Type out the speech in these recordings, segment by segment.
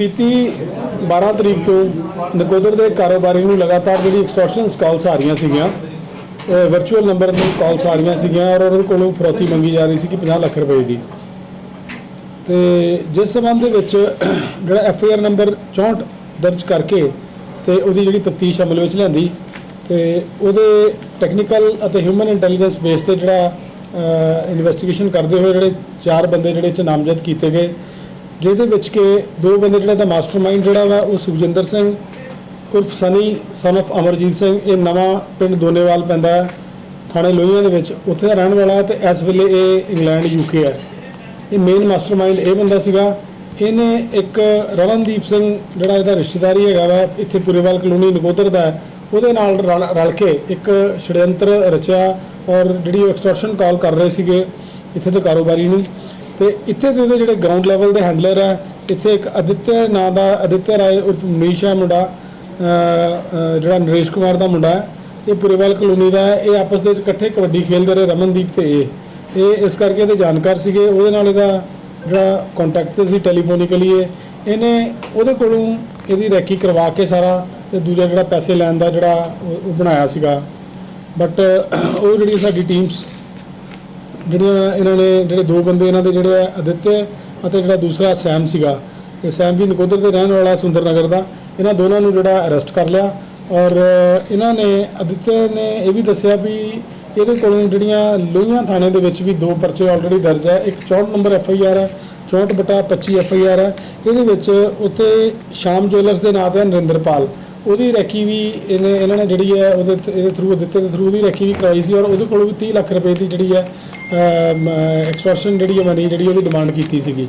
ਬੀਤੀ 12 ਤਰੀਕ ਤੋਂ ਨਕੋਦਰ ਦੇ ਕਾਰੋਬਾਰੀ ਨੂੰ ਲਗਾਤਾਰ ਜਿਹੜੀ ਐਕਸਟੋਰਸ਼ਨ ਕਾਲਸ ਆ ਰਹੀਆਂ ਸੀਗੀਆਂ ਵਰਚੁਅਲ ਨੰਬਰ ਤੋਂ ਕਾਲਸ ਆ ਰਹੀਆਂ ਸੀਗੀਆਂ ਔਰ ਉਹਦੇ ਕੋਲੋਂ ਫਰੋਤੀ ਮੰਗੀ ਜਾ ਰਹੀ ਸੀ ਕਿ 50 ਲੱਖ ਰੁਪਏ ਦੀ। ਤੇ ਜਿਸ ਸਬੰਧ ਦੇ ਵਿੱਚ ਜਿਹੜਾ ਐਫ ਆਈ ਆਰ ਨੰਬਰ 64 ਦਰਜ ਕਰਕੇ ਤੇ ਉਹਦੀ ਜਿਹੜੀ ਤਫਤੀਸ਼ ਅਮਲ ਵਿੱਚ ਲਿਆਂਦੀ ਤੇ ਉਹਦੇ ਟੈਕਨੀਕਲ ਅਤੇ ਹਿਊਮਨ ਇੰਟੈਲੀਜੈਂਸ ਬੇਸ ਤੇ ਜਿਹੜਾ ਇਨਵੈਸਟੀਗੇਸ਼ਨ ਕਰਦੇ ਹੋਏ ਜਿਹੜੇ ਚਾਰ ਬੰਦੇ ਜਿਹੜੇ ਚ ਨਾਮਜ਼ਦ ਕੀਤੇ ਗਏ ਜਿਹਦੇ ਵਿੱਚ ਕਿ ਦੋ ਬੰਦੇ ਜਿਹੜਾ ਦਾ ਮਾਸਟਰਮਾਈਂਡ ਜਿਹੜਾ ਵਾ ਉਹ ਸੁਖਜਿੰਦਰ ਸਿੰਘ ਉਰਫ ਸਨੀ ਸਨ of ਅਮਰਜੀਤ ਸਿੰਘ। ਇਹ ਨਵਾਂ ਪਿੰਡ ਦੋਨੇਵਾਲ ਪੈਂਦਾ ਹੈ ਥਾਣੇ ਲੋਹੀਆਂ ਦੇ ਵਿੱਚ। ਉੱਥੇ ਦਾ ਰਹਿਣ ਵਾਲਾ ਹੈ ਤੇ ਇਸ ਵੇਲੇ ਇਹ ਇੰਗਲੈਂਡ ਯੂਕੇ ਹੈ। ਇਹ ਮੇਨ ਮਾਸਟਰਮਾਈਂਡ ਇਹ ਬੰਦਾ ਸੀਗਾ। ਇਹਨੇ ਇੱਕ ਰਵਨਦੀਪ ਸਿੰਘ ਜਿਹੜਾ ਇਹਦਾ ਰਿਸ਼ਤੇਦਾਰੀ ਹੈਗਾ ਵਾ ਇੱਥੇ ਪੁਰੇਵਾਲ ਕਲੋਨੀ ਨਕੋਦਰ ਦਾ ਹੈ, ਉਹਦੇ ਨਾਲ ਰਲ ਰਲ ਕੇ ਇੱਕ ਛੜਯੰਤਰ ਰਚਿਆ ਔਰ ਜਿਹੜੀ ਐਕਸਟੋਰਸ਼ਨ ਕਾਲ ਕਰ ਰਹੇ ਸੀਗੇ ਇੱਥੇ ਦੇ ਕਾਰੋਬਾਰੀ ਨੂੰ ਤੇ ਇੱਥੇ ਦੇ ਉਹਦੇ ਜਿਹੜੇ ਗਰਾਊਂਡ ਲੈਵਲ ਦੇ ਹੈਂਡਲਰ ਹੈ ਇੱਥੇ ਇੱਕ ਅਦਿੱਤਿਆ ਨਾਂ ਦਾ ਅਦਿੱਤਿਆ ਰਾਏ ਉਰਫ ਮਨੀਸ਼ ਹੈ ਮੁੰਡਾ ਜਿਹੜਾ ਨਰੇਸ਼ ਕੁਮਾਰ ਦਾ ਮੁੰਡਾ ਹੈ, ਇਹ ਪੁਰੇਵਾਲ ਕਲੋਨੀ ਦਾ ਹੈ, ਇਹ ਆਪਸ ਦੇ ਵਿੱਚ ਇਕੱਠੇ ਕਬੱਡੀ ਖੇਡਦੇ ਰਹੇ ਰਮਨਦੀਪ ਤੇ ਇਹ। ਇਹ ਇਸ ਕਰਕੇ ਇਹਦੇ ਜਾਣਕਾਰ ਸੀਗੇ, ਉਹਦੇ ਨਾਲ ਇਹਦਾ ਜਿਹੜਾ ਕੰਟੈਕਟ ਤੇ ਸੀ ਟੈਲੀਫੋਨਿਕਲੀ ਇਹ। ਇਹਨੇ ਉਹਦੇ ਕੋਲੋਂ ਇਹਦੀ ਰੈਕੀ ਕਰਵਾ ਕੇ ਸਾਰਾ ਤੇ ਦੂਜਾ ਜਿਹੜਾ ਪੈਸੇ ਲੈਣ ਦਾ ਜਿਹੜਾ ਉਹ ਬਣਾਇਆ ਸੀਗਾ। ਬਟ ਉਹ ਜਿਹੜੀ ਸਾਡੀ ਟੀਮਸ ਜਿਹੜੀਆਂ ਇਹਨਾਂ ਨੇ, ਜਿਹੜੇ ਦੋ ਬੰਦੇ ਇਹਨਾਂ ਦੇ ਜਿਹੜੇ ਆ, ਅਦਿੱਤਿਆ ਅਤੇ ਜਿਹੜਾ ਦੂਸਰਾ ਸੈਮ ਸੀਗਾ। ਇਹ ਸੈਮ ਵੀ ਨਕੋਦਰ ਦੇ ਰਹਿਣ ਵਾਲਾ ਸੁੰਦਰ ਨਗਰ ਦਾ। ਇਹਨਾਂ ਦੋਨਾਂ ਨੂੰ ਜਿਹੜਾ ਅਰੈਸਟ ਕਰ ਲਿਆ। ਔਰ ਇਹਨਾਂ ਨੇ, ਅਦਿੱਤਿਆ ਨੇ ਇਹ ਵੀ ਦੱਸਿਆ ਵੀ ਇਹਦੇ ਕੋਲੋਂ ਜਿਹੜੀਆਂ ਲੋਹੀਆਂ ਥਾਣੇ ਦੇ ਵਿੱਚ ਵੀ ਦੋ ਪਰਚੇ ਆਲਰੇਡੀ ਦਰਜ ਹੈ। ਇੱਕ 64 ਨੰਬਰ ਐਫ ਆਈ ਆਰ ਹੈ 64 ਬਟਾ 25 ਐਫ ਆਈ ਆਰ ਹੈ। ਇਹਦੇ ਵਿੱਚ ਉੱਥੇ ਸ਼ਾਮ ਜੁਐਲਰਸ ਦੇ ਨਾਂ ਤੇ ਹੈ ਨਰਿੰਦਰਪਾਲ। ਉਹਦੀ ਰੈਕੀ ਵੀ ਇਹਨੇ ਇਹਨਾਂ ਨੇ ਜਿਹੜੀ ਹੈ, ਉਹਦੇ ਇਹਦੇ ਥਰੂ ਦਿੱਤੇ ਦੇ ਥਰੂ ਉਹਦੀ ਰੈਕੀ ਵੀ ਕਰਵਾਈ ਸੀ। ਔਰ ਉਹਦੇ ਕੋਲੋਂ ਵੀ 30 ਲੱਖ ਰੁਪਏ ਦੀ ਜਿਹੜੀ ਹੈ ਐਕਸਟੋਰਸ਼ਨ ਜਿਹੜੀ ਹੈ ਮਨੀ ਜਿਹੜੀ ਉਹਦੀ ਡਿਮਾਂਡ ਕੀਤੀ ਸੀਗੀ।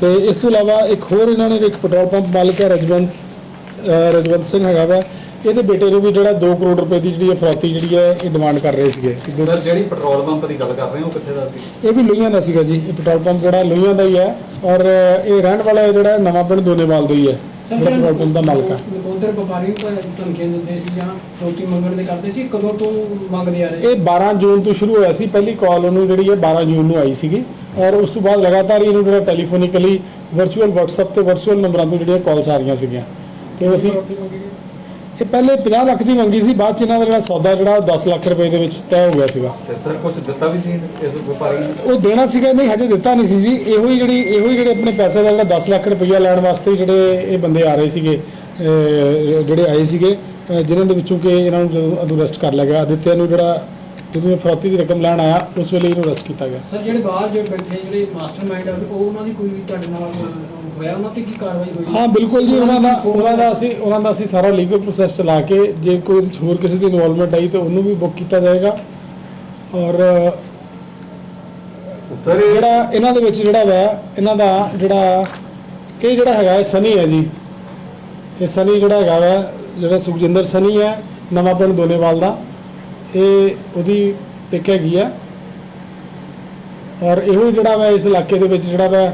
ਤੇ ਇਸ ਤੋਂ ਇਲਾਵਾ ਇੱਕ ਹੋਰ ਇਹਨਾਂ ਨੇ ਇੱਕ ਪੈਟਰੋਲ ਪੰਪ ਮਾਲਕ ਹੈ ਰਜਵੰਤ ਰਜਵੰਤ ਸਿੰਘ ਹੈਗਾ ਵਾ। ਇਹਦੇ ਬੇਟੇ ਨੂੰ ਵੀ ਜਿਹੜਾ 2 ਕਰੋੜ ਰੁਪਏ ਦੀ ਜਿਹੜੀ ਹੈ ਫਰੌਤੀ ਜਿਹੜੀ ਹੈ ਇਹ ਡਿਮਾਂਡ ਕਰ ਰਹੇ ਸੀਗੇ। ਸਰ ਜਿਹੜੀ ਪੈਟਰੋਲ ਪੰਪ ਦੀ ਗੱਲ ਕਰ ਰਹੇ ਹੋ ਕਿੱਥੇ ਦਾ ਸੀ? ਇਹ ਵੀ ਲੋਹੀਆਂ ਦਾ ਸੀਗਾ ਜੀ। ਇਹ ਪੈਟਰੋਲ ਪੰਪ ਜਿਹੜਾ ਲੋਹੀਆਂ ਦਾ ਹੀ ਹੈ ਔਰ ਇਹ ਰਹਿਣ ਵਾਲਾ ਜਿਹੜਾ ਨਵਾਂ ਪਿੰਡ ਦੋਨੇਵਾਲ ਦਾ ਹੀ ਹੈ। ਪੈਟਰੋਲ ਪੰਪ ਦਾ ਮਾਲਕ ਹੈ ਉਧਰ ਵਪਾਰੀ ਨੂੰ ਕੋਈ ਧਮਕੀਆਂ ਦਿੰਦੇ ਸੀ ਜਾਂ ਫਰੋਤੀ ਮੰਗਣ ਦੇ ਕਰਦੇ ਸੀ ਕਦੋਂ ਤੋਂ ਮੰਗਦੇ ਆ ਰਹੇ ਇਹ 12 ਜੂਨ ਤੋਂ ਸ਼ੁਰੂ ਹੋਇਆ ਸੀ ਪਹਿਲੀ ਕਾਲ ਉਹਨੂੰ ਜਿਹੜੀ ਹੈ 12 ਜੂਨ ਨੂੰ ਆਈ ਸੀਗੀ। ਔਰ ਉਸ ਤੋਂ ਬਾਅਦ ਲਗਾਤਾਰ ਹੀ ਇਹਨੂੰ ਜਿਹੜਾ ਟੈਲੀਫੋਨਿਕਲੀ ਵਰਚੁਅਲ WhatsApp ਤੇ ਵਰਚੁਅਲ ਨੰਬਰਾਂ ਤੋਂ ਜਿਹੜੀਆਂ ਕਾਲਸ ਆ ਰਹੀਆਂ ਸੀਗੀਆਂ। ਤੇ ਅਸੀਂ ਇਹ ਪਹਿਲੇ 50 ਲੱਖ ਦੀ ਮੰਗੀ ਸੀ ਬਾਅਦ ਚ ਇਹਨਾਂ ਦਾ ਜਿਹੜਾ ਸੌਦਾ ਜਿਹੜਾ ਉਹ 10 ਲੱਖ ਰੁਪਏ ਦੇ ਵਿੱਚ ਤੈਅ ਹੋ ਗਿਆ ਸੀਗਾ। ਤੇ ਸਰ ਕੁਝ ਦਿੱਤਾ ਵੀ ਸੀ ਇਸ ਵਪਾਰੀ ਨੂੰ? ਉਹ ਦੇਣਾ ਸੀਗਾ ਨਹੀਂ ਹਜੇ ਦਿੱਤਾ ਨਹੀਂ ਸੀ ਜੀ। ਇਹੋ ਹੀ ਜਿਹੜੀ ਇਹੋ ਹੀ ਜਿਹੜੇ ਆਪਣੇ ਪੈਸੇ ਦਾ ਜਿਹੜਾ 10 ਲੱਖ ਰੁਪਈਆ ਲੈਣ ਵਾਸਤੇ ਜਿਹੜੇ ਇਹ ਬੰਦੇ ਆ ਰਹੇ ਸੀਗੇ ਅਹ ਜਿਹੜੇ ਆਏ ਸੀਗੇ ਅਹ ਜਿਨ੍ਹਾਂ ਦੇ ਵਿੱਚੋਂ ਕਿ ਇਹਨਾਂ ਨੂੰ ਜਦੋਂ ਅਰੈਸਟ ਕਰ ਲਿਆ ਗਿਆ। ਅਦਿੱਤਿਆ ਨੂੰ ਜਿਹੜਾ ਜਦੋਂ ਫਰੌਤੀ ਦੀ ਰਕਮ ਲੈਣ ਆਇਆ ਉਸ ਵੇਲੇ ਇਹਨੂੰ ਅਰੈਸਟ ਕੀਤਾ ਗਿਆ। ਸਰ ਜਿਹੜੇ ਬਾਹਰ ਜਿਹੜੇ ਬੈਠੇ ਜਿਹੜੇ ਮਾਸਟਰਮਾਈਂਡ ਆ ਉਹ ਉਹਨਾਂ ਦੀ ਕੋਈ ਤੁਹਾਡੇ ਨਾਲ ਹੋਇਆ ਉਹਨਾਂ ਤੇ ਕੀ ਕਾਰਵਾਈ ਹੋਈ? ਹਾਂ ਬਿਲਕੁਲ ਜੀ ਉਹਨਾਂ ਦਾ ਉਹਨਾਂ ਦਾ ਅਸੀਂ ਉਹਨਾਂ ਦਾ ਅਸੀਂ ਸਾਰਾ ਲੀਗਲ ਪ੍ਰੋਸੈਸ ਚਲਾ ਕੇ ਜੇ ਕੋਈ ਹੋਰ ਕਿਸੇ ਦੀ ਇਨਵੋਲਵਮੈਂਟ ਆਈ ਤੇ ਉਹਨੂੰ ਵੀ ਬੁੱਕ ਕੀਤਾ ਜਾਏਗਾ। ਔਰ ਸਰ ਜਿਹੜਾ ਇਹਨਾਂ ਦੇ ਵਿੱਚ ਜਿਹੜਾ ਵਾ ਇਹਨਾਂ ਦਾ ਜਿਹੜਾ ਇਹ ਜਿਹੜਾ ਹੈਗਾ ਇਹ ਸਨੀ ਹੈ ਜੀ। ਇਹ ਸਨੀ ਜਿਹੜਾ ਹੈਗਾ ਵਾ ਜਿਹੜਾ ਸੁਖਜਿੰਦਰ ਸਨੀ ਹੈ ਨਵਾਂ ਪਿੰਡ ਦੋਨੇਵਾਲ ਦਾ। ਇਹ ਉਹਦੀ ਪਿਕ ਹੈਗੀ ਆ। ਔਰ ਇਹੋ ਜਿਹੜਾ ਵਾ ਇਸ ਇਲਾਕੇ ਦੇ ਵਿੱਚ ਜਿਹੜਾ ਵਾ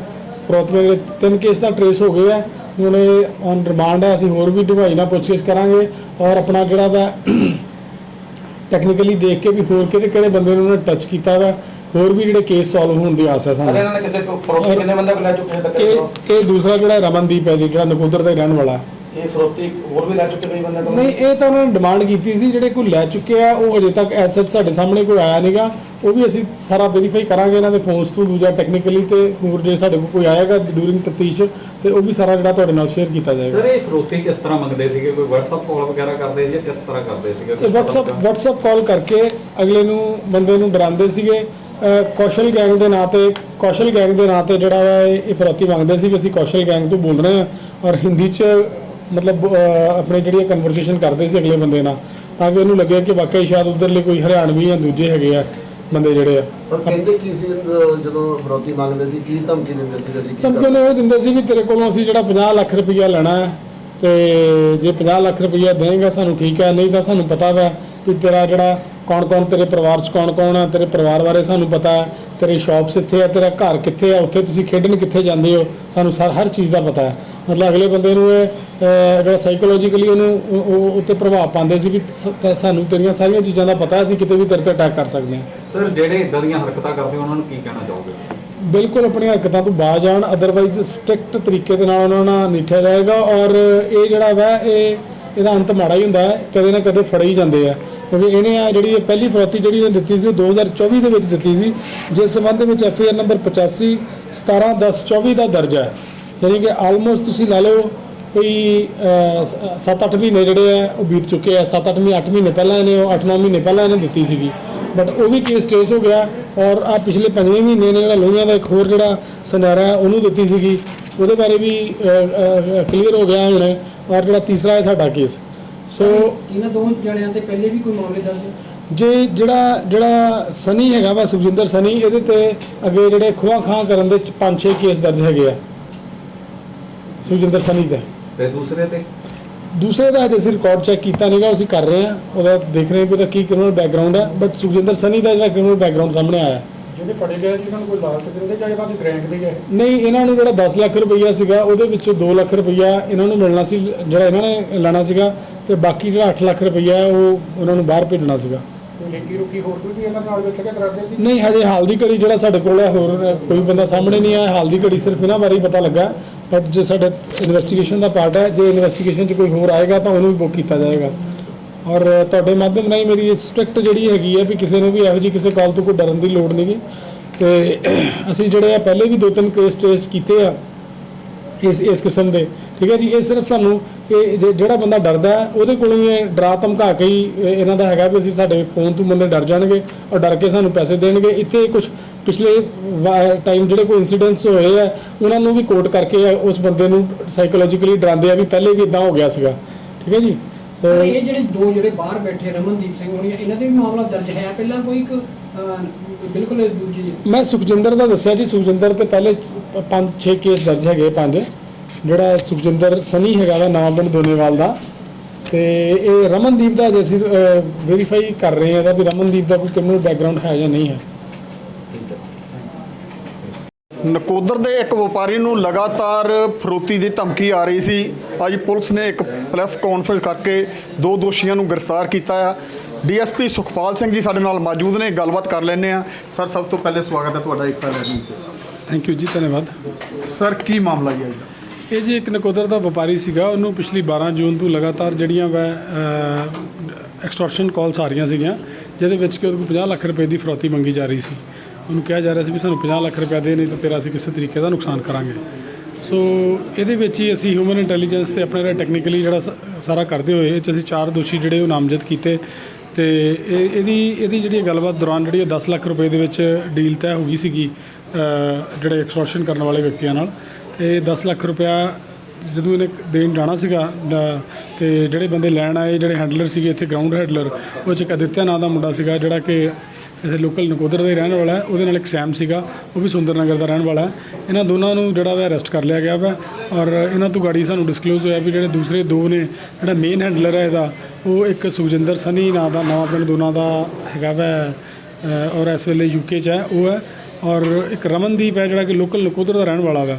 ਫਰੋਤਵੇਂ ਦੇ ਤਿੰਨ ਕੇਸ ਦਾ ਟਰੇਸ ਹੋ ਗਏ ਆ। ਹੁਣ ਇਹ ਔਨ ਰਿਮਾਂਡ ਹੈ ਅਸੀਂ ਹੋਰ ਵੀ ਢੁਆਈ ਨਾਲ ਪੁੱਛਗਿੱਛ ਕਰਾਂਗੇ ਔਰ ਆਪਣਾ ਜਿਹੜਾ ਵਾ ਟੈਕਨੀਕਲੀ ਦੇਖ ਕੇ ਵੀ ਹੋਰ ਕਿਹੜੇ ਕਿਹੜੇ ਬੰਦੇ ਨੂੰ ਉਹਨੇ ਟੱਚ ਕੀਤਾ ਵਾ ਹੋਰ ਵੀ ਜਿਹੜੇ ਕੇਸ ਸੋਲਵ ਹੋਣ ਦੀ ਆਸ ਹੈ ਸਾਨੂੰ। ਇਹਨਾਂ ਨੇ ਕਿਸੇ ਕੋ ਫਰੋਤੀ ਕਿੰਨੇ ਬੰਦੇ ਕੋਲ ਲੈ ਚੁੱਕੇ ਤੱਕ ਇਹ ਇਹ ਦੂਸਰਾ ਜਿਹੜਾ ਰਮਨਦੀਪ ਹੈ ਜੀ ਜਿਹੜਾ ਨਕੋਦਰ ਦਾ ਰਹਿਣ ਵਾਲਾ। ਇਹ ਫਰੋਤੀ ਹੋਰ ਵੀ ਲੈ ਚੁੱਕੇ ਕਈ ਬੰਦੇ ਕੋਲ ਨਹੀਂ ਇਹ ਤਾਂ ਉਹਨਾਂ ਨੇ ਡਿਮਾਂਡ ਕੀਤੀ ਸੀ ਜਿਹੜੇ ਕੋਈ ਲੈ ਚੁੱਕੇ ਆ ਉਹ ਅਜੇ ਤੱਕ ਐਸਐਚ ਸਾਡੇ ਸਾਹਮਣੇ ਕੋਈ ਆਇਆ ਨਹੀਂਗਾ ਉਹ ਵੀ ਅਸੀਂ ਸਾਰਾ ਵੈਰੀਫਾਈ ਕਰਾਂਗੇ ਇਹਨਾਂ ਦੇ ਫੋਨਸ ਤੋਂ ਦੂਜਾ ਟੈਕਨੀਕਲੀ ਤੇ ਹੋਰ ਜੇ ਸਾਡੇ ਕੋਲ ਕੋਈ ਆਏਗਾ ਡੂਰਿੰਗ ਤਫਤੀਸ਼ ਤੇ ਉਹ ਵੀ ਸਾਰਾ ਜਿਹੜਾ ਤੁਹਾਡੇ ਨਾਲ ਸ਼ੇਅਰ ਕੀਤਾ ਜਾਏਗਾ। ਸਰ ਇਹ ਫਰੋਤੀ ਕਿਸ ਤਰ੍ਹਾਂ ਮੰਗਦੇ ਸੀਗੇ? ਕੋਈ WhatsApp ਕਾਲ ਵਗੈਰਾ ਕਰਦੇ ਸੀ ਜਾਂ ਕਿਸ ਤਰ੍ਹਾਂ ਕਰਦੇ ਸੀਗੇ ਇਹ ਕੁਛ ਪਤਾ WhatsApp ਲੱਗਾ? WhatsApp ਕਾਲ ਕਰਕੇ ਅਗਲੇ ਨੂੰ ਬੰਦੇ ਨੂੰ ਡਰਾਉਂਦੇ ਸੀਗੇ। ਕੌਸ਼ਲ ਗੈਂਗ ਦੇ ਨਾਂ ਤੇ ਕੌਸ਼ਲ ਗੈਂਗ ਦੇ ਨਾਂ ਤੇ ਜਿਹੜਾ ਵਾ ਇਹ ਫਰੋਤੀ ਮੰਗਦੇ ਸੀ ਵੀ ਅਸੀਂ ਕੌਸ਼ਲ ਗੈਂਗ ਤੋਂ ਬੋਲ ਰਹੇ ਹਾਂ ਔਰ ਹਿੰਦੀ 'ਚ ਮਤਲਬ ਆਪਣੀ ਜਿਹੜੀ ਕਨਵਰਸੇਸ਼ਨ ਕਰਦੇ ਸੀ ਅਗਲੇ ਬੰਦੇ ਨਾਲ ਤਾਂ ਕਿ ਉਹਨੂੰ ਲੱਗੇ ਕਿ ਵਾਕਈ ਸ਼ਾਇਦ ਉਧਰਲੇ ਕੋਈ ਹਰਿਆਣਵੀ ਜਾਂ ਦੂਜੇ ਹੈਗੇ ਆ ਬੰਦੇ ਜਿਹੜੇ ਆ। ਸਰ ਕਹਿੰਦੇ ਕੀ ਸੀ ਜਦੋਂ ਫਰੋਤੀ ਮੰਗਦੇ ਸੀ ਕੀ ਧਮਕੀ ਦਿੰਦੇ ਸੀ ਅਸੀਂ ਕੀ ਧਮਕੀ ਇਹ ਦਿੰਦੇ ਸੀ ਵੀ ਤੇਰੇ ਕੋਲੋਂ ਅਸੀਂ ਜਿਹੜਾ 50 ਲੱਖ ਰੁਪਈਆ ਲੈਣਾ ਹੈ ਤੇ ਜੇ 50 ਲੱਖ ਰੁਪਈਆ ਦੇਂਗਾ ਸਾਨੂੰ ਠੀਕ ਹੈ ਨਹੀਂ ਤਾਂ ਸਾਨੂੰ ਪਤਾ ਵਾ ਵੀ ਤੇਰਾ ਜਿਹੜਾ ਕੌਣ ਕੌਣ ਤੇਰੇ ਪਰਿਵਾਰ 'ਚ ਕੌਣ ਕੌਣ ਹੈ ਤੇਰੇ ਪਰਿਵਾਰ ਬਾਰੇ ਸਾਨੂੰ ਪਤਾ ਹੈ ਤੇਰੇ ਸ਼ਾਪਸ ਕਿੱਥੇ ਆ ਤੇਰਾ ਘਰ ਕਿੱਥੇ ਆ ਉੱਥੇ ਤੁਸੀਂ ਖੇਡਣ ਕਿੱਥੇ ਜਾਂਦੇ ਹੋ ਸਾਨੂੰ ਸਰ ਹਰ ਚੀਜ਼ ਦਾ ਪਤਾ ਹੈ। ਮਤਲਬ ਅਗਲੇ ਬੰਦੇ ਨੂੰ ਇਹ ਜਿਹੜਾ ਸਾਈਕੋਲੋਜੀਕਲੀ ਉਹਨੂੰ ਉਹ- ਉੱਤੇ ਪ੍ਰਭਾਵ ਪਾਉਂਦੇ ਸੀ ਵੀ ਸ- ਸਾਨੂੰ ਤੇਰੀਆਂ ਸਾਰੀਆਂ ਚੀਜ਼ਾਂ ਦਾ ਪਤਾ ਅਸੀਂ ਕਿਤੇ ਵੀ ਤੇਰੇ ਤੇ ਅਟੈਕ ਕਰ ਸਕਦੇ ਹਾਂ। ਸਰ ਜਿਹੜੇ ਇਦਾਂ ਦੀਆਂ ਹਰਕਤਾਂ ਕਰਦੇ ਉਹਨਾਂ ਨੂੰ ਕੀ ਕਹਿਣਾ ਚਾਹੋਗੇ? ਬਿਲਕੁਲ ਆਪਣੀਆਂ ਹਰਕਤਾਂ ਤੋਂ ਬਾਜ ਆਣ ਅਦਰਵਾਈਜ਼ ਸਟ੍ਰਿਕਟ ਤਰੀਕੇ ਦੇ ਨਾਲ ਉਹਨਾਂ ਨਾਲ ਨਿਠਿਆ ਜਾਏਗਾ ਔਰ ਇਹ ਜਿਹੜਾ ਵਾ ਇਹ ਇਹਦਾ ਅੰਤ ਮਾੜਾ ਹੀ ਹੁੰਦਾ ਹੈ ਕਦੇ ਨਾ ਕਦੇ ਫੜੇ ਹੀ ਜਾਂਦੇ ਆ। ਕਿਉਂਕਿ ਇਹਨੇ ਆ ਜਿਹੜੀ ਇਹ ਪਹਿਲੀ ਫਰੋਤੀ ਜਿਹੜੀ ਇਹਨੇ ਦਿੱਤੀ ਸੀ ਉਹ 2024 ਦੇ ਵਿੱਚ ਦਿੱਤੀ ਸੀ ਜਿਸ ਸੰਬੰਧ ਵਿੱਚ ਐਫ ਆਈ ਆਰ ਨੰਬਰ 85 17 10 24 ਦਾ ਦਰਜ ਹੈ। ਯਾਨੀ ਕਿ ਆਲਮੋਸਟ ਤੁਸੀਂ ਲਾ ਲਓ ਕੋਈ 7-8 ਮਹੀਨੇ ਜਿਹੜੇ ਆ ਉਹ ਬੀਤ ਚੁੱਕੇ ਆ। 7-8 ਮਹੀਨੇ 8 ਮਹੀਨੇ ਪਹਿਲਾਂ ਇਹਨੇ ਉਹ 8-9 ਮਹੀਨੇ ਪਹਿਲਾਂ ਇਹਨੇ ਦਿੱਤੀ ਸੀਗੀ। ਬਟ ਉਹ ਵੀ ਕੇਸ ਟ੍ਰੇਸ ਹੋ ਗਿਆ ਔਰ ਆ ਪਿਛਲੇ ਪੰਜਵੇਂ ਮਹੀਨੇ ਨੇ ਜਿਹੜਾ ਲੋਹੀਆਂ ਦਾ ਇੱਕ ਹੋਰ ਜਿਹੜਾ ਸੁਨਹਿਰਾ ਉਹਨੂੰ ਦਿੱਤੀ ਸੀਗੀ। ਉਹਦੇ ਬਾਰੇ ਵੀ ਕਲੀਅਰ ਹੋ ਗਿਆ ਹੁਣ ਔਰ ਜਿਹੜਾ ਤੀਸਰਾ ਹੈ ਸਾਡਾ ਕੇਸ ਸੋ ਇਹਨਾਂ ਦੋ ਜਣਿਆਂ ਤੇ ਪਹਿਲੇ ਵੀ ਕੋਈ ਮਾਮਲੇ ਦਰਜ? ਜੇ ਜਿਹੜਾ ਜਿਹੜਾ ਸਨੀ ਹੈਗਾ ਵਾ ਸੁਖਜਿੰਦਰ ਸਨੀ ਇਹਦੇ ਤੇ ਅੱਗੇ ਜਿਹੜੇ ਖੋਹਾਂ ਖਾਂ ਕਰਨ ਦੇ 5-6 ਕੇਸ ਦਰਜ ਹੈਗੇ ਆ। ਸੁਖਜਿੰਦਰ ਸਨੀ ਤੇ ਤੇ ਦੂਸਰੇ ਤੇ? ਦੂਸਰੇ ਦਾ ਰਿਕਾਰਡ ਚੈੱਕ ਕੀਤਾ ਨਹੀਂਗਾ ਅਸੀਂ ਕਰ ਰਹੇ ਹਾਂ। ਉਹਦਾ ਦੇਖ ਰਹੇ ਹਾਂ ਕਿ ਉਹਦਾ ਕੀ ਕ੍ਰਿਮੀਨਲ ਬੈਕਗ੍ਰਾਉਂਡ ਹੈ। ਬਟ ਸੁਖਜਿੰਦਰ ਸਨੀ ਦਾ ਜਿਹੜਾ ਕ੍ਰਿਮੀਨਲ ਬੈਕਗ੍ਰਾਉਂਡ ਸਾਹਮਣੇ ਆਇਆ। ਜਿਹੜੇ ਫੜੇ ਗਏ ਉਹਨਾਂ ਨੂੰ ਕੋਈ ਲਾਲਚ ਦਿੰਦੇ ਜਾਂ ਇਹਨਾਂ ਦੀ ਗ੍ਰੈਂਕ ਦੇ ਗਏ ਨਹੀਂ ਇਹਨਾਂ ਨੂੰ ਜਿਹੜਾ 10 ਲੱਖ ਰੁਪਈਆ ਸੀਗਾ ਉਹਦੇ ਵਿੱਚੋਂ 2 ਲੱਖ ਰੁਪਈਆ ਇਹਨਾਂ ਨੂੰ ਮਿਲਣਾ ਸੀ ਜਿਹੜਾ ਇਹਨਾਂ ਨੇ ਲੈਣਾ ਸੀਗਾ। ਤੇ ਬਾਕੀ ਜਿਹੜਾ 8 ਲੱਖ ਰੁਪਈਆ ਉਹ ਉਹਨਾਂ ਨੂੰ ਬਾਹਰ ਭੇਜਣਾ ਸੀਗਾ। ਕੋਈ ਲੇਕੀ ਰੁਕੀ ਹੋਰ ਕੋਈ ਵੀ ਇਹਨਾਂ ਨਾਲ ਵਿੱਚ ਕੇ ਕਰਾਉਂਦੇ ਸੀ? ਨਹੀਂ ਹਜੇ ਹਾਲ ਦੀ ਘੜੀ ਜਿਹੜਾ ਸਾਡੇ ਕੋਲ ਹੈ ਹੋਰ ਕੋਈ ਬੰਦਾ ਸਾਹਮਣੇ ਨਹੀਂ ਆਇਆ। ਹਾਲ ਦੀ ਘੜੀ ਸਿਰਫ ਇਹਨਾਂ ਬਾਰੇ ਹੀ ਪਤਾ ਲੱਗਾ। ਬਟ ਜੇ ਸਾਡੇ ਇਨਵੈਸਟੀਗੇਸ਼ਨ ਦਾ ਪਾਰਟ ਹੈ, ਜੇ ਇਨਵੈਸਟੀਗੇਸ਼ਨ 'ਚ ਕੋਈ ਹੋਰ ਆਏਗਾ ਤਾਂ ਉਹਨੂੰ ਵੀ ਬੁੱਕ ਕੀਤਾ ਜਾਏਗਾ। ਔਰ ਤੁਹਾਡੇ ਮਾਧਿਅਮ ਰਾਹੀਂ ਹੀ ਮੇਰੀ ਸਟ੍ਰਿਕਟ ਜਿਹੜੀ ਹੈਗੀ ਹੈ ਵੀ ਕਿਸੇ ਨੂੰ ਵੀ ਇਹੋ ਜਿਹੀ ਕਿਸੇ ਕਾਲ ਤੋਂ ਕੋਈ ਡਰਨ ਦੀ ਲੋੜ ਨਹੀਂਗੀ ਤੇ ਅਸੀਂ ਜਿਹੜੇ ਆ, ਪਹਿਲੇ ਵੀ ਦੋ ਤਿੰਨ ਕੇਸ ਟ੍ਰੇਸ ਕੀਤੇ ਆ ਇਸ ਇਸ ਕਿਸਮ ਦੇ। ਠੀਕ ਹੈ ਜੀ, ਇਹ ਸਿਰਫ ਸਾਨੂੰ ਇਹ ਜਿਹੜਾ ਬੰਦਾ ਡਰਦਾ ਹੈ, ਉਹਦੇ ਕੋਲੋਂ ਹੀ ਇਹ ਡਰਾ ਧਮਕਾ ਕੇ ਹੀ ਇਹਨਾਂ ਦਾ ਹੈਗਾ ਵੀ ਅਸੀਂ ਸਾਡੇ ਫੋਨ ਤੋਂ ਬੰਦੇ ਡਰ ਜਾਣਗੇ ਔਰ ਡਰ ਕੇ ਸਾਨੂੰ ਪੈਸੇ ਦੇਣਗੇ। ਇੱਥੇ ਕੁਝ ਪਿਛਲੇ ਟਾਈਮ ਜਿਹੜੇ ਕੋਈ ਇਨਸੀਡੈਂਟਸ ਹੋਏ ਆ, ਉਹਨਾਂ ਨੂੰ ਵੀ ਕੋਟ ਕਰਕੇ ਉਸ ਬੰਦੇ ਨੂੰ ਸਾਈਕੋਲੋਜੀਕਲੀ ਡਰਾਉਂਦੇ ਆ ਵੀ ਪਹਿਲੇ ਵੀ ਇਦਾਂ ਹੋ ਗਿਆ ਸੀਗਾ। ਠੀਕ ਹੈ ਜੀ? ਸਰ ਇਹ ਜਿਹੜੇ ਦੋ ਜਿਹੜੇ ਬਾਹਰ ਬੈਠੇ ਰਮਨਦੀਪ ਸਿੰਘ ਹੋਣੀ ਇਹਨਾਂ ਦੇ ਵੀ ਮਾਮਲਾ ਦਰਜ ਹੈ। ਪਹਿਲਾਂ ਕੋਈ ਇੱਕ ਬਿਲਕੁਲ ਦੂਜੀ ਮੈਂ ਸੁਖਜਿੰਦਰ ਦਾ ਦੱਸਿਆ ਜੀ ਸੁਖਜਿੰਦਰ ਤੇ ਪਹਿਲੇ 5-6 ਕੇਸ ਦਰਜ ਹੈਗੇ ਪੰਜ। ਜਿਹੜਾ ਸੁਖਜਿੰਦਰ ਸਨੀ ਹੈਗਾ ਵਾ ਨਵਾਂ ਪਿੰਡ ਦੋਨੇਵਾਲ ਦਾ। ਤੇ ਇਹ ਰਮਨਦੀਪ ਦਾ ਜੇ ਅਸੀਂ ਵੈਰੀਫਾਈ ਕਰ ਰਹੇ ਹਾਂ ਇਹਦਾ ਵੀ ਰਮਨਦੀਪ ਦਾ ਕੋਈ ਕ੍ਰਿਮੀਨਲ ਬੈਕਗ੍ਰਾਉਂਡ ਹੈ ਜਾਂ ਨਹੀਂ ਹੈ। ਨਕੋਦਰ ਦੇ ਇੱਕ ਵਪਾਰੀ ਨੂੰ ਲਗਾਤਾਰ ਫਰੋਤੀ ਦੀ ਧਮਕੀ ਆ ਰਹੀ ਸੀ। ਅੱਜ ਪੁਲਿਸ ਨੇ ਇੱਕ ਪ੍ਰੈਸ ਕਾਨਫਰੰਸ ਕਰਕੇ ਦੋ ਦੋਸ਼ੀਆਂ ਨੂੰ ਗ੍ਰਿਫਤਾਰ ਕੀਤਾ ਆ। ਡੀਐਸਪੀ ਸੁਖਪਾਲ ਸਿੰਘ ਜੀ ਸਾਡੇ ਨਾਲ ਮੌਜੂਦ ਨੇ ਗੱਲਬਾਤ ਕਰ ਲੈਂਦੇ ਆ ਸਰ ਸਭ ਤੋਂ ਪਹਿਲੇ ਸਵਾਗਤ ਹੈ ਤੁਹਾਡਾ ਇੱਕ ਪਹਿਲੇ ਥੈਂਕ ਯੂ ਜੀ ਧੰਨਵਾਦ। ਸਰ ਕੀ ਮਾਮਲਾ ਜੀ ਅੱਜ ਦਾ? ਇਹ ਜੀ ਇੱਕ ਨਕੋਦਰ ਦਾ ਵਪਾਰੀ ਸੀਗਾ। ਉਹਨੂੰ ਪਿਛਲੀ 12 ਜੂਨ ਤੋਂ ਲਗਾਤਾਰ ਜਿਹੜੀਆਂ ਵੈ ਐਕਸਟੋਰਸ਼ਨ ਕਾਲਸ ਆ ਰਹੀਆਂ ਸੀਗੀਆਂ ਜਿਹਦੇ ਵਿੱਚ ਕਿ ਕੋਲ 50 ਲੱਖ ਰੁਪਏ ਦੀ ਫਰੌਤੀ ਮੰਗੀ ਜਾ ਰਹੀ ਸੀ। ਉਹਨੂੰ ਕਿਹਾ ਜਾ ਰਿਹਾ ਸੀ ਵੀ ਸਾਨੂੰ 50 ਲੱਖ ਰੁਪਏ ਦੇ ਨਹੀਂ ਤਾਂ ਤੇਰਾ ਅਸੀਂ ਕਿਸੇ ਤਰੀਕੇ ਦਾ ਨੁਕਸਾਨ ਕਰਾਂਗੇ। ਸੋ ਇਹਦੇ ਵਿੱਚ ਹੀ ਅਸੀਂ ਹਿਊਮਨ ਇੰਟੈਲੀਜੈਂਸ ਤੇ ਆਪਣੇ ਜਿਹੜਾ ਟੈਕਨੀਕਲੀ ਜਿਹੜਾ ਸਾਰਾ ਕਰਦੇ ਹੋਏ ਇਹ 'ਚ ਅਸੀਂ ਚਾਰ ਦੋਸ਼ੀ ਜਿਹੜੇ ਉਹ ਨਾਮਜ਼ਦ ਕੀਤੇ। ਤੇ ਇਹ ਇਹਦੀ ਇਹਦੀ ਜਿਹੜੀ ਗੱਲਬਾਤ ਦੌਰਾਨ ਜਿਹੜੀ ਇਹ 10 ਲੱਖ ਰੁਪਏ ਦੇ ਵਿੱਚ ਡੀਲ ਤੈਅ ਹੋ ਗਈ ਸੀਗੀ ਜਿਹੜੇ ਐਕਸਟੋਰਸ਼ਨ ਕਰਨ ਵਾਲੇ ਵਿਅਕਤੀਆਂ ਨਾਲ, ਤੇ 10 ਲੱਖ ਰੁਪਇਆ ਜਦੋਂ ਇਹਨੇ ਦੇਣ ਜਾਣਾ ਸੀਗਾ ਡ- ਤੇ ਜਿਹੜੇ ਬੰਦੇ ਲੈਣ ਆਏ, ਜਿਹੜੇ ਹੈਂਡਲਰ ਸੀਗੇ, ਇੱਥੇ ਗਰਾਊਂਡ ਹੈਂਡਲਰ ਉਹ 'ਚ ਇੱਕ ਅਦਿੱਤਿਆ ਨਾਂ ਦਾ ਮੁੰਡਾ ਸੀਗਾ, ਜਿਹੜਾ ਕਿ ਇੱਥੇ ਲੋਕਲ ਨਕੋਦਰ ਦਾ ਹੀ ਰਹਿਣ ਵਾਲਾ ਹੈ, ਉਹਦੇ ਨਾਲ ਇੱਕ ਸੈਮ ਸੀਗਾ, ਉਹ ਵੀ ਸੁੰਦਰ ਨਗਰ ਦਾ ਰਹਿਣ ਵਾਲਾ ਹੈ। ਇਹਨਾਂ ਦੋਨਾਂ ਨੂੰ ਜਿਹੜਾ ਵਾ ਅਰੈਸਟ ਕਰ ਲਿਆ ਗਿਆ ਵਾ ਔਰ ਇਹਨਾਂ ਤੋਂ ਗਾੜੀ ਸਾਨੂੰ ਡਿਸਕਲੋਜ਼ ਹੋਇਆ ਵੀ ਜਿਹੜੇ ਦੂਸਰੇ ਦੋ ਨੇ, ਜਿਹੜਾ ਮੇਨ ਹੈਂਡਲਰ ਹੈ ਇਹਦਾ, ਉਹ ਇੱਕ ਸੁਖਜਿੰਦਰ ਸਨੀ ਨਾਂ ਦਾ ਨਵਾਂ ਪਿੰਡ ਦੋਨਾਂ ਦਾ ਹੈਗਾ ਵਾ ਔਰ ਇਸ ਵੇਲੇ ਯੂਕੇ 'ਚ ਹੈ, ਉਹ ਹੈ। ਔਰ ਇੱਕ ਰਮਨਦੀਪ ਹੈ ਜਿਹੜਾ ਕਿ ਲੋਕਲ ਨਕੋਦਰ ਦਾ ਰਹਿਣ ਵਾਲਾ ਵਾ।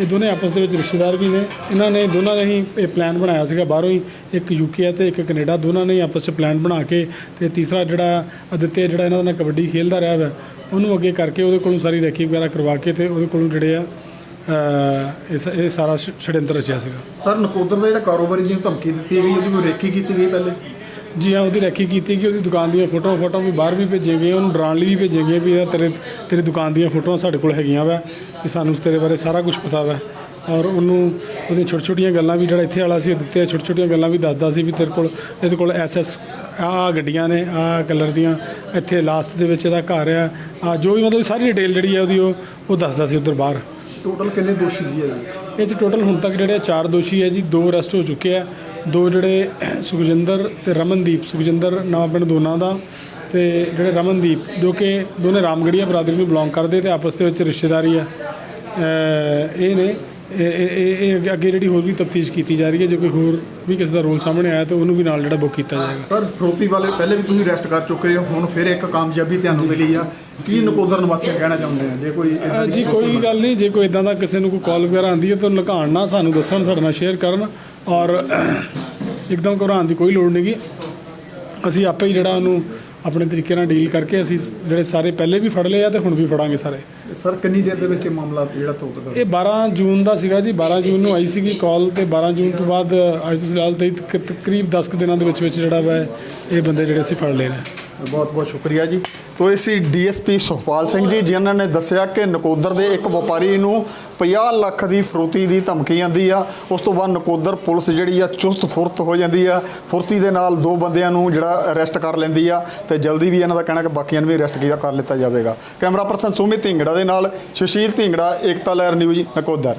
ਇਹ ਦੋਨੇ ਆਪਸ ਦੇ ਵਿੱਚ ਰਿਸ਼ਤੇਦਾਰ ਵੀ ਨੇ। ਇਹਨਾਂ ਨੇ ਦੋਨਾਂ ਨੇ ਹੀ ਇਹ ਪਲਾਨ ਬਣਾਇਆ ਸੀਗਾ ਬਾਹਰੋਂ ਹੀ ਇੱਕ ਯੂਕੇ ਹੈ ਤੇ ਇੱਕ ਕੈਨੇਡਾ। ਦੋਨਾਂ ਨੇ ਹੀ ਆਪਸ 'ਚ ਪਲਾਨ ਬਣਾ ਕੇ ਤੇ ਤੀਸਰਾ ਜਿਹੜਾ ਅਦਿੱਤਿਆ ਜਿਹੜਾ ਇਹਨਾਂ ਦਾ ਨਾਲ ਕਬੱਡੀ ਖੇਲਦਾ ਰਿਹਾ ਵਾ ਉਹਨੂੰ ਅੱਗੇ ਕਰਕੇ ਉਹਦੇ ਕੋਲੋਂ ਸਾਰੀ ਰੈਕੀ ਵਗੈਰਾ ਕਰਵਾ ਕੇ ਤੇ ਉਹਦੇ ਕੋਲੋਂ ਜਿਹੜੇ ਆ ਅ, ਇਹ ਸ- ਇਹ ਸਾਰਾ ਸ਼- ਛੜਯੰਤਰ ਰਚਿਆ ਸੀਗਾ। ਸਰ ਨਕੋਦਰ ਦਾ ਜਿਹੜਾ ਕਾਰੋਬਾਰੀ ਜਿਵੇਂ ਧਮਕੀ ਦਿੱਤੀ ਗਈ ਉਹਦੀ ਕੋਈ ਰੇਕੀ ਕੀਤੀ ਗਈ ਪਹਿਲੇ? ਜੀ ਹਾਂ ਉਹਦੀ ਰੈਕੀ ਕੀਤੀ ਕਿ ਉਹਦੀ ਦੁਕਾਨ ਦੀਆਂ ਫੋਟੋਆਂ ਫੋਟੋਆਂ ਵੀ ਬਾਹਰ ਵੀ ਭੇਜੀਆਂ ਗਈਆਂ ਉਹਨੂੰ ਡਰਾਉਣ ਲਈ ਵੀ ਭੇਜੀਆਂ ਗਈਆਂ ਵੀ ਇਹ ਤੇਰੇ ਤੇਰੀ ਦੁਕਾਨ ਦੀਆਂ ਫੋਟੋਆਂ ਸਾਡੇ ਕੋਲ ਹੈਗੀਆਂ ਵਾ ਕਿ ਸਾਨੂੰ ਤੇਰੇ ਬਾਰੇ ਸਾਰਾ ਕੁਝ ਪਤਾ ਵਾ। ਔਰ ਉਹਨੂੰ ਉਹਦੀਆਂ ਛੋਟੀ ਛੋਟੀਆਂ ਗੱਲਾਂ ਵੀ ਜਿਹੜਾ ਇੱਥੇ ਵਾਲਾ ਸੀ ਦਿੱਤੇ ਛੋਟੀ ਛੋਟੀਆਂ ਗੱਲਾਂ ਵੀ ਦੱਸਦਾ ਸੀ ਵੀ ਤੇਰੇ ਕੋਲ ਇਹਦੇ ਕੋਲ ਐਸਐਸ ਆ ਗੱਡੀਆਂ ਨੇ ਆ ਕਲਰ ਦੀਆਂ ਇੱਥੇ ਲਾਸਟ ਦੇ ਵਿੱਚ ਇਹਦਾ ਘਰ ਆ ਆ ਜੋ ਵੀ ਮਤਲਬ ਸਾਰੀ ਡਿਟੇਲ ਜਿਹੜੀ ਹੈ ਉਹਦੀ ਉਹ ਉਹ ਦੱਸਦਾ ਸੀ ਉਧਰ ਬਾਹਰ। ਟੋਟਲ ਕਿੰਨੇ ਦੋਸ਼ੀ ਜੀ ਹੈ ਜੀ? ਇਹ 'ਚ ਟੋਟਲ ਹੁਣ ਤੱਕ ਜਿਹੜੇ ਚਾਰ ਦੋਸ਼ੀ ਹੈ ਜੀ ਦੋ ਅਰੈਸਟ ਹੋ ਚੁੱਕੇ ਆ ਦੋ ਜਿਹੜੇ ਸੁਖਜਿੰਦਰ ਤੇ ਰਮਨਦੀਪ ਸੁਖਜਿੰਦਰ ਨਵਾਂ ਪਿੰਡ ਦੋਨਾਂ ਦਾ ਤੇ ਜਿਹੜੇ ਰਮਨਦੀਪ ਜੋ ਕਿ ਦੋਨੇ ਰਾਮਗੜੀਆ ਬਰਾਦਰੀ ਨੂੰ ਬਿਲੋਂਗ ਕਰਦੇ ਤੇ ਆਪਸ ਦੇ ਵਿੱਚ ਰਿਸ਼ਤੇਦਾਰੀ ਆ। ਇਹ ਨੇ ਇਹ- ਅੱਗੇ ਜਿਹੜੀ ਹੋਰ ਵੀ ਤਫਤੀਸ਼ ਕੀਤੀ ਜਾ ਰਹੀ ਹੈ ਜੇ ਕੋਈ ਹੋਰ ਵੀ ਕਿਸੇ ਦਾ ਰੋਲ ਸਾਹਮਣੇ ਆਇਆ ਤਾਂ ਉਹਨੂੰ ਵੀ ਨਾਲ ਜਿਹੜਾ ਬੁੱਕ ਕੀਤਾ ਜਾਏਗਾ। ਸਰ ਫਰੋਤੀ ਵਾਲੇ ਪਹਿਲੇ ਵੀ ਤੁਸੀਂ ਅਰੈਸਟ ਕਰ ਚੁੱਕੇ ਹੋ ਹੁਣ ਫਿਰ ਇੱਕ ਕਾਮਯਾਬੀ ਤੁਹਾਨੂੰ ਮਿਲੀ ਆ। ਕੀ ਨਕੋਦਰ ਨਿਵਾਸੀਆਂ ਕਹਿਣਾ ਚਾਹੁੰਦੇ ਆ? ਜੇ ਕੋਈ ਏਦਾਂ ਦੀ ਜੀ ਕੋਈ ਗੱਲ ਨਹੀਂ ਜੇ ਕੋਈ ਇਦਾਂ ਦਾ ਕਿਸੇ ਨੂੰ ਕੋਈ ਕਾਲ ਵਗੈਰਾ ਆਉਂਦੀ ਹੈ ਤਾਂ ਲੁਕਾਉਣ ਨਾ ਸਾਨੂੰ ਦੱਸਣ ਸਾਡੇ ਨਾਲ ਸ਼ੇਅਰ ਕਰਨ। ਔਰ ਇੱਕਦਮ ਘਬਰਾਉਣ ਦੀ ਕੋਈ ਲੋੜ ਨਹੀਂਗੀ ਅਸੀਂ ਆਪੇ ਹੀ ਜਿਹੜਾ ਉਹਨੂੰ ਆਪਣੇ ਤਰੀਕੇ ਨਾਲ ਡੀਲ ਕਰਕੇ ਅਸੀਂ ਜਿਹੜੇ ਸਾਰੇ ਪਹਿਲੇ ਵੀ ਫੜ ਲਏ ਆ ਤੇ ਹੁਣ ਵੀ ਫੜਾਂਗੇ ਸਾਰੇ। ਸਰ ਕਿੰਨੀ ਦੇਰ ਦੇ ਵਿੱਚ ਇਹ ਮਾਮਲਾ ਜਿਹੜਾ ਤੋਤ ਇਹ 12 ਜੂਨ ਦਾ ਸੀਗਾ ਜੀ 12 ਜੂਨ ਨੂੰ ਆਈ ਸੀਗੀ ਕਾਲ ਤੇ 12 ਜੂਨ ਤੋਂ ਬਾਅਦ ਅੱਜ ਤੋਂ ਫਿਲਹਾਲ ਤੇ ਤਕਰੀਬ 10 ਕੁ ਦਿਨਾਂ ਦੇ ਵਿੱਚ ਵਿੱਚ ਜਿਹੜਾ ਵਾ ਇਹ ਬੰਦੇ ਜਿਹੜੇ ਅਸੀਂ ਫੜ ਲਏ ਨੇ। ਬਹੁਤ ਬਹੁਤ ਸ਼ੁਕਰੀਆ ਜੀ। ਤੋ ਇਹ ਸੀ ਡੀਐਸਪੀ ਸੁਖਪਾਲ ਸਿੰਘ ਜੀ, ਜਿਨ੍ਹਾਂ ਨੇ ਦੱਸਿਆ ਕਿ ਨਕੋਦਰ ਦੇ ਇੱਕ ਵਪਾਰੀ ਨੂੰ 50 ਲੱਖ ਦੀ ਫਰੋਤੀ ਦੀ ਧਮਕੀ ਆਂਦੀ ਆ। ਉਸ ਤੋਂ ਬਾਅਦ ਨਕੋਦਰ ਪੁਲਿਸ ਜਿਹੜੀ ਆ, ਚੁਸਤ ਫੁਰਤ ਹੋ ਜਾਂਦੀ ਆ। ਫੁਰਤੀ ਦੇ ਨਾਲ ਦੋ ਬੰਦਿਆਂ ਨੂੰ ਜਿਹੜਾ ਅਰੈਸਟ ਕਰ ਲੈਂਦੀ ਆ ਤੇ ਜਲਦੀ ਵੀ ਇਹਨਾਂ ਦਾ ਕਹਿਣਾ ਕਿ ਬਾਕੀਆਂ ਨੂੰ ਵੀ ਅਰੈਸਟ ਕੀਤਾ ਕਰ ਲਿੱਤਾ ਜਾਵੇਗਾ। ਕੈਮਰਾ ਪਰਸਨ ਸੁਮਿਤ ਢਿੰਗੜਾ ਦੇ ਨਾਲ ਸੁਸ਼ੀਲ ਢਿੰਗੜਾ, ਏਕਤਾ ਲਹਿਰ ਨਿਊਜ਼, ਨਕੋਦਰ।